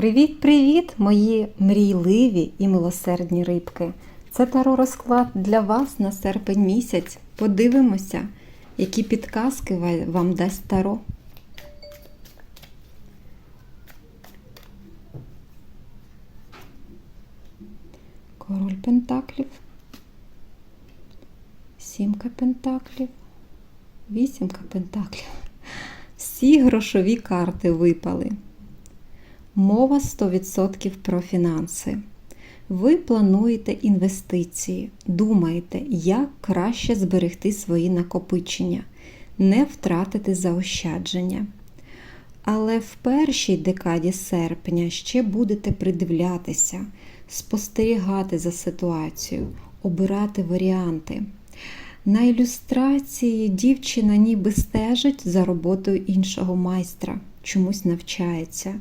Привіт-привіт, мої мрійливі і милосердні рибки! Це таро розклад для вас на серпень місяць. Подивимося, які підказки вам дасть таро. Король Пентаклів, Сімка Пентаклів, Вісімка Пентаклів. Всі грошові карти випали. Мова 100% про фінанси. Ви плануєте інвестиції, думаєте, як краще зберегти свої накопичення, не втратити заощадження. Але в першій декаді серпня ще будете придивлятися, спостерігати за ситуацією, обирати варіанти. На ілюстрації дівчина ніби стежить за роботою іншого майстра, чомусь навчається.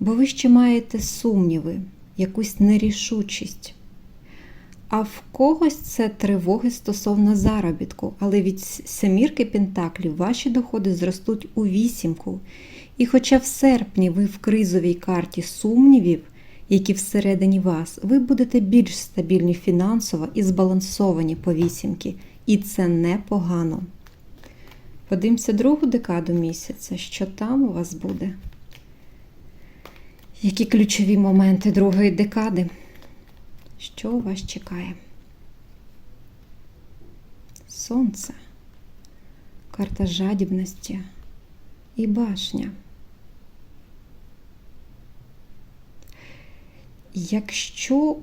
Бо ви ще маєте сумніви, якусь нерішучість. А в когось це тривоги стосовно заробітку, але від семірки пентаклів ваші доходи зростуть у вісімку. І хоча в серпні ви в кризовій карті сумнівів, які всередині вас, ви будете більш стабільні фінансово і збалансовані по вісімки. І це непогано. Подивимося другу декаду місяця, що там у вас буде. Які ключові моменти другої декади? Що вас чекає? Сонце, карта жадібності і башня. Якщо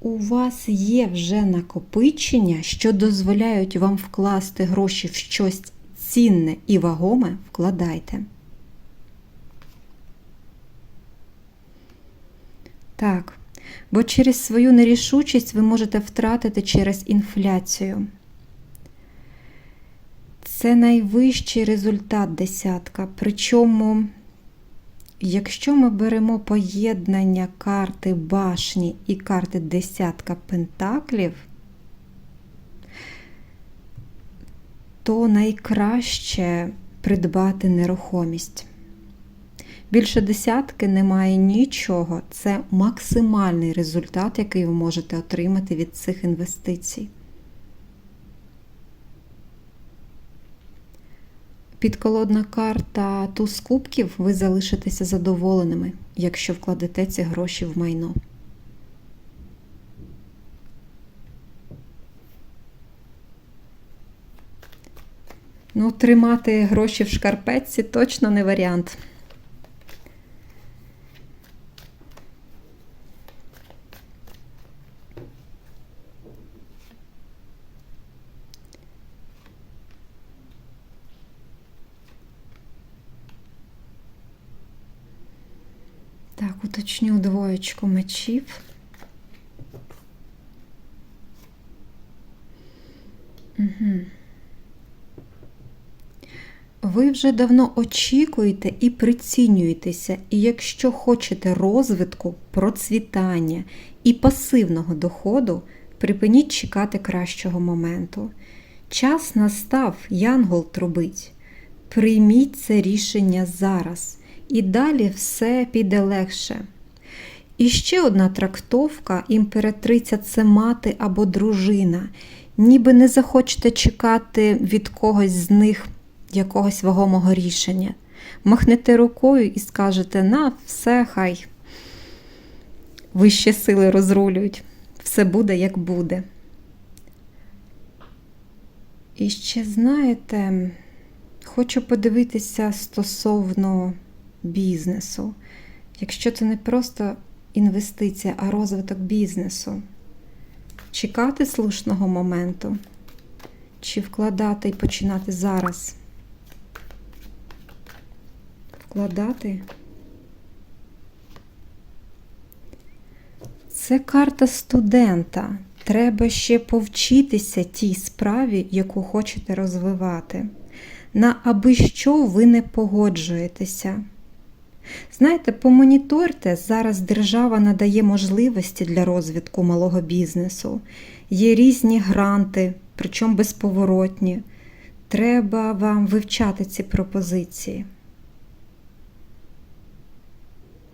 у вас є вже накопичення, що дозволяють вам вкласти гроші в щось цінне і вагоме, вкладайте. Так, бо через свою нерішучість ви можете втратити через інфляцію. Це найвищий результат десятка. Причому, якщо ми беремо поєднання карти башні і карти десятка пентаклів, то найкраще придбати нерухомість. Більше десятки немає нічого. Це максимальний результат, який ви можете отримати від цих інвестицій. Підколодна карта туз кубків, ви залишитеся задоволеними, якщо вкладете ці гроші в майно. Ну, тримати гроші в шкарпетці точно не варіант. Так, уточню двоєчку мечів. Угу. Ви вже давно очікуєте і прицінюєтеся, і якщо хочете розвитку, процвітання і пасивного доходу, припиніть чекати кращого моменту. Час настав, янгол трубить. Прийміть це рішення зараз, і далі все піде легше. І ще одна трактовка імператриця це мати або дружина. Ніби не захочете чекати від когось з них якогось вагомого рішення. Махнете рукою і скажете, на, все, хай вищі сили розрулюють, все буде, як буде. І ще, знаєте, хочу подивитися стосовно бізнесу. Якщо це не просто інвестиція, а розвиток бізнесу. Чекати слушного моменту, чи вкладати і починати зараз? Вкладати. Це карта студента. Треба ще повчитися тій справі, яку хочете розвивати. На аби що ви не погоджуєтеся. Знаєте, помоніторте, зараз держава надає можливості для розвитку малого бізнесу. Є різні гранти, причому безповоротні. Треба вам вивчати ці пропозиції.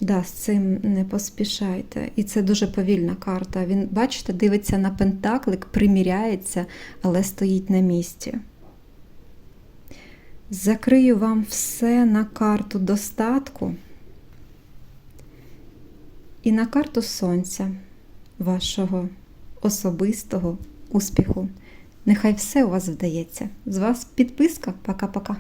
Да, з цим не поспішайте. І це дуже повільна карта. Він, бачите, дивиться на пентаклик, приміряється, але стоїть на місці. Закрию вам все на карту достатку і на карту сонця вашого особистого успіху. Нехай все у вас вдається. З вас підписка. Пока-пока.